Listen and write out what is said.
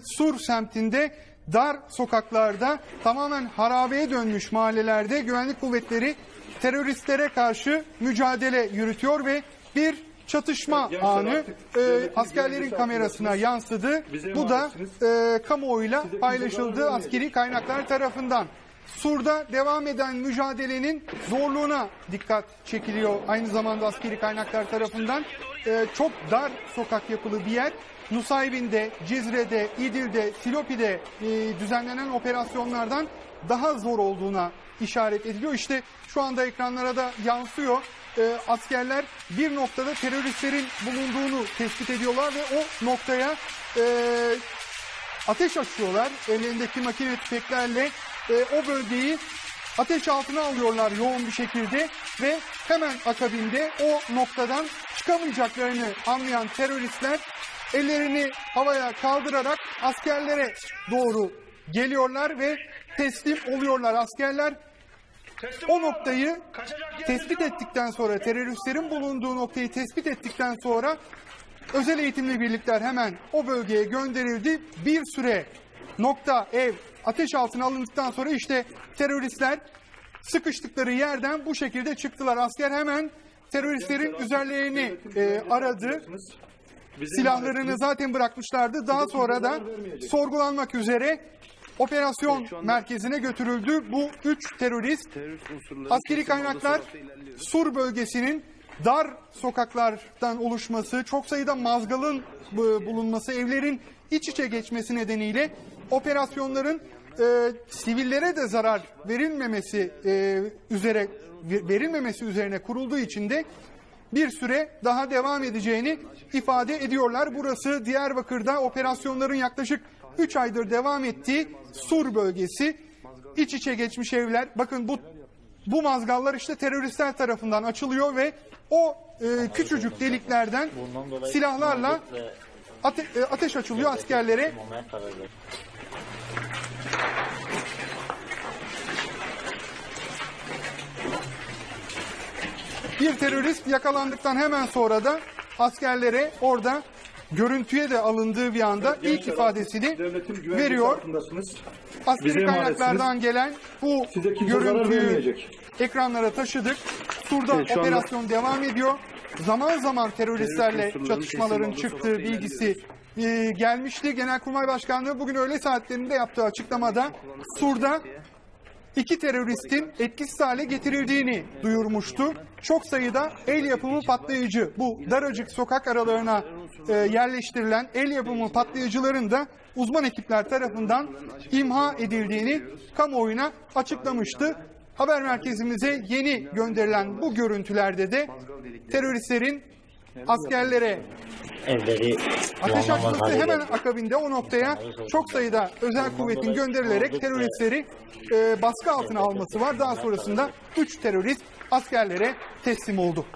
Sur semtinde dar sokaklarda tamamen harabeye dönmüş mahallelerde güvenlik kuvvetleri teröristlere karşı mücadele yürütüyor ve bir çatışma gençler anı e, askerlerin kamerasına yansıdı. Bu da e, kamuoyuyla paylaşıldı askeri kaynaklar tarafından. Sur'da devam eden mücadelenin zorluğuna dikkat çekiliyor aynı zamanda askeri kaynaklar tarafından. E, çok dar sokak yapılı bir yer. Nusaybin'de, Cizre'de, İdil'de, Silopi'de e, düzenlenen operasyonlardan daha zor olduğuna işaret ediliyor. İşte şu anda ekranlara da yansıyor. E, askerler bir noktada teröristlerin bulunduğunu tespit ediyorlar ve o noktaya e, ateş açıyorlar. Ellerindeki makine tüfeklerle e, o bölgeyi ateş altına alıyorlar yoğun bir şekilde ve hemen akabinde o noktadan çıkamayacaklarını anlayan teröristler ellerini havaya kaldırarak askerlere doğru geliyorlar ve teslim oluyorlar. Askerler o noktayı tespit ettikten sonra teröristlerin bulunduğu noktayı tespit ettikten sonra özel eğitimli birlikler hemen o bölgeye gönderildi. Bir süre nokta ev ateş altına alındıktan sonra işte teröristler sıkıştıkları yerden bu şekilde çıktılar. Asker hemen teröristlerin üzerlerini e, aradı. Silahlarını zaten bırakmışlardı. Daha sonra da sorgulanmak üzere operasyon merkezine götürüldü. Bu üç terörist askeri kaynaklar Sur bölgesinin dar sokaklardan oluşması, çok sayıda mazgalın bu- bulunması, evlerin iç içe geçmesi nedeniyle operasyonların e, sivillere de zarar verilmemesi e, üzere verilmemesi üzerine kurulduğu için de bir süre daha devam edeceğini ifade ediyorlar. Burası Diyarbakır'da operasyonların yaklaşık 3 aydır devam ettiği Sur bölgesi. İç içe geçmiş evler. Bakın bu bu mazgallar işte teröristler tarafından açılıyor ve o e, küçücük deliklerden silahlarla ate- e, ateş açılıyor askerlere. Bir terörist yakalandıktan hemen sonra da askerlere orada görüntüye de alındığı bir anda ilk ifadesini veriyor. Askeri Bize kaynaklardan gelen bu görüntüyü. Ekranlara taşıdık. Sur'da Evet, şu anda- operasyon devam ediyor. Zaman zaman teröristlerle çatışmaların çıktığı bilgisi e, gelmişti. Genelkurmay Başkanlığı bugün öğle saatlerinde yaptığı açıklamada Sur'da iki teröristin etkisiz hale getirildiğini duyurmuştu. Çok sayıda el yapımı patlayıcı bu daracık sokak aralarına e, yerleştirilen el yapımı patlayıcıların da uzman ekipler tarafından imha edildiğini kamuoyuna açıklamıştı. Haber merkezimize yeni gönderilen bu görüntülerde de teröristlerin askerlere Evleri Ateş açması hemen akabinde o noktaya çok sayıda özel kuvvetin gönderilerek teröristleri e, baskı altına alması var. Daha sonrasında 3 terörist askerlere teslim oldu.